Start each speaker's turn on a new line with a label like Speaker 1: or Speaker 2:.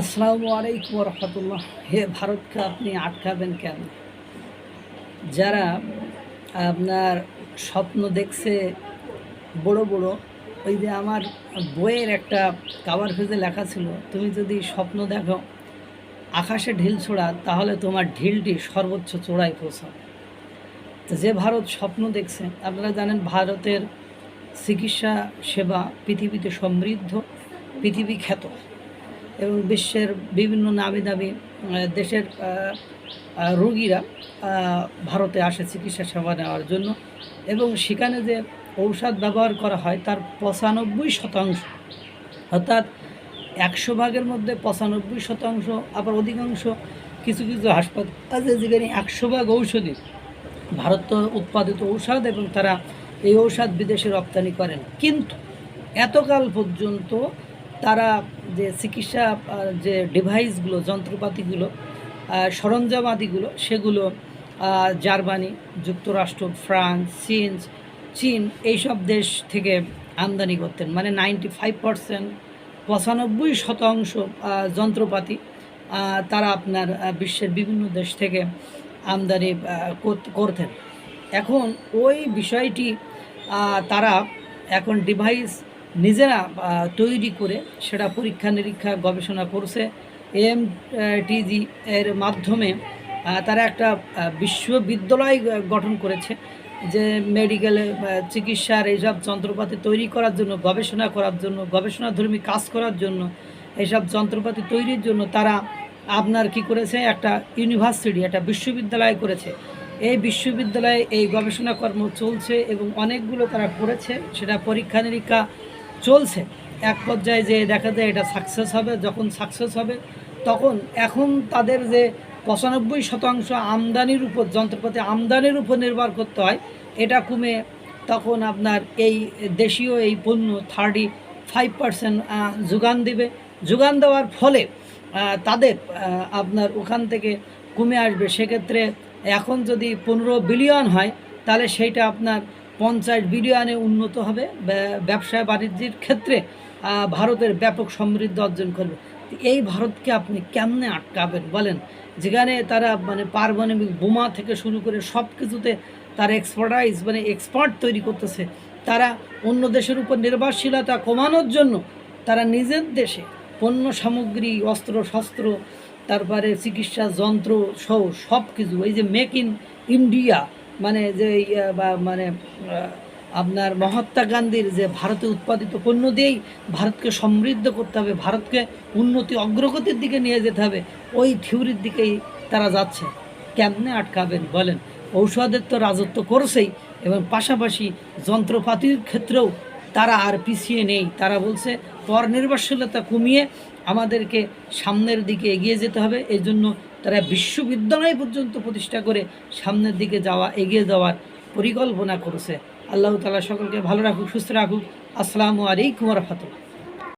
Speaker 1: আসসালামু আলাইকুম রহমতুল্লাহ হে ভারতকে আপনি আটকাবেন কেন? যারা আপনার স্বপ্ন দেখছে বড় বড়, ওই যে আমার বইয়ের একটা কাভার পেজে লেখা ছিল, তুমি যদি স্বপ্ন দেখো আকাশে ঢিল ছোড়া, তাহলে তোমার ঢিলটি সর্বোচ্চ চূড়ায় পৌঁছাবে। তো যে ভারত স্বপ্ন দেখছে, আপনারা জানেন ভারতের চিকিৎসা সেবা পৃথিবীতে সমৃদ্ধ, পৃথিবী খ্যাত। এবং বিশ্বের বিভিন্ন নামি দামি দেশের রোগীরা ভারতে আসে চিকিৎসা সেবা নেওয়ার জন্য এবং সেখানে যে ঔষধ ব্যবহার করা হয় তার পঁচানব্বই শতাংশ, অর্থাৎ একশো ভাগের মধ্যে পঁচানব্বই শতাংশ, আবার অধিকাংশ কিছু কিছু হাসপাতাল আছে যেখানে একশো ভাগ ঔষধি ভারত উৎপাদিত ঔষধ এবং তারা এই ঔষধ বিদেশে রপ্তানি করেন। কিন্তু এতকাল পর্যন্ত তারা যে চিকিৎসা যে ডিভাইসগুলো যন্ত্রপাতিগুলো সরঞ্জামাদিগুলো, সেগুলো জার্মানি, যুক্তরাষ্ট্র, ফ্রান্স, চীন চীন এইসব দেশ থেকে আমদানি করতেন। মানে নাইনটি ফাইভ পারসেন্ট পঁচানব্বই শতাংশ যন্ত্রপাতি তারা আপনার বিশ্বের বিভিন্ন দেশ থেকে আমদানি করতেন। এখন ওই বিষয়টি তারা এখন ডিভাইস নিজেরা তৈরি করে সেটা পরীক্ষা নিরীক্ষা গবেষণা করছে। এম টিজি এর মাধ্যমে তারা একটা বিশ্ববিদ্যালয় গঠন করেছে যে মেডিকেলে চিকিৎসার এইসব যন্ত্রপাতি তৈরি করার জন্য, গবেষণা করার জন্য, গবেষণাধর্মী কাজ করার জন্য এইসব যন্ত্রপাতি তৈরির জন্য তারা আপনার কি করেছে? একটা ইউনিভার্সিটি একটা বিশ্ববিদ্যালয় করেছে। এই বিশ্ববিদ্যালয়ে এই গবেষণা কর্ম চলছে এবং অনেকগুলো তারা করেছে। সেটা পরীক্ষা নিরীক্ষা চলছে। এক পর্যায়ে যে দেখা যায় এটা সাকসেস হবে, যখন সাকসেস হবে, তখন এখন তাদের যে পঁচানব্বই শতাংশ আমদানির উপর, যন্ত্রপাতি আমদানির উপর নির্ভর করতে হয়, এটা কমে তখন আপনার এই দেশীয় এই পণ্য থার্টি ফাইভ পার্সেন্ট যোগান দেবে। যোগান দেওয়ার ফলে তাদের আপনার ওখান থেকে কমে আসবে। সেক্ষেত্রে এখন যদি পনেরো বিলিয়ন হয়, তাহলে সেইটা আপনার পঞ্চাশ বিলিয়নে উন্নত হবে, ব্যা- ব্যবসা বাণিজ্যের ক্ষেত্রে ভারতের ব্যাপক সমৃদ্ধি অর্জন করবে। এই ভারতকে আপনি কেমনে আটকাবেন বলেন? যেখানে তারা মানে পারমাণবিক বোমা থেকে শুরু করে সব কিছুতে তারা এক্সপার্টাইজ মানে এক্সপার্ট তৈরি করতেছে। তারা অন্য দেশের উপর নির্ভরশীলতা কমানোর জন্য তারা নিজের দেশে পণ্য সামগ্রী, অস্ত্র, শস্ত্র, তারপরে চিকিৎসা যন্ত্র সহ সব কিছু এই যে মেক ইন ইন্ডিয়া মানে যে বা মানে আপনার মহাত্মা গান্ধীর যে ভারতে উৎপাদিত পণ্য দিয়েই ভারতকে সমৃদ্ধ করতে হবে, ভারতকে উন্নতি অগ্রগতির দিকে নিয়ে যেতে হবে, ওই থিওরির দিকেই তারা যাচ্ছে। কেমনে আটকাবেন বলেন? ঔষধের তো রাজত্ব করছেই, এবং পাশাপাশি যন্ত্রপাতির ক্ষেত্রেও তারা আর পিছিয়ে নেই। তারা বলছে, পর নির্ভরশীলতা কমিয়ে আমাদেরকে সামনের দিকে এগিয়ে যেতে হবে। এই জন্য তারা বিশ্ববিদ্যালয় পর্যন্ত প্রতিষ্ঠা করে সামনের দিকে যাওয়া, এগিয়ে যাওয়ার পরিকল্পনা করেছে। আল্লাহ তালা সকলকে ভালো রাখুক, সুস্থ রাখুক। আসসালামু আলাইকুম রহমতুল্লাহ।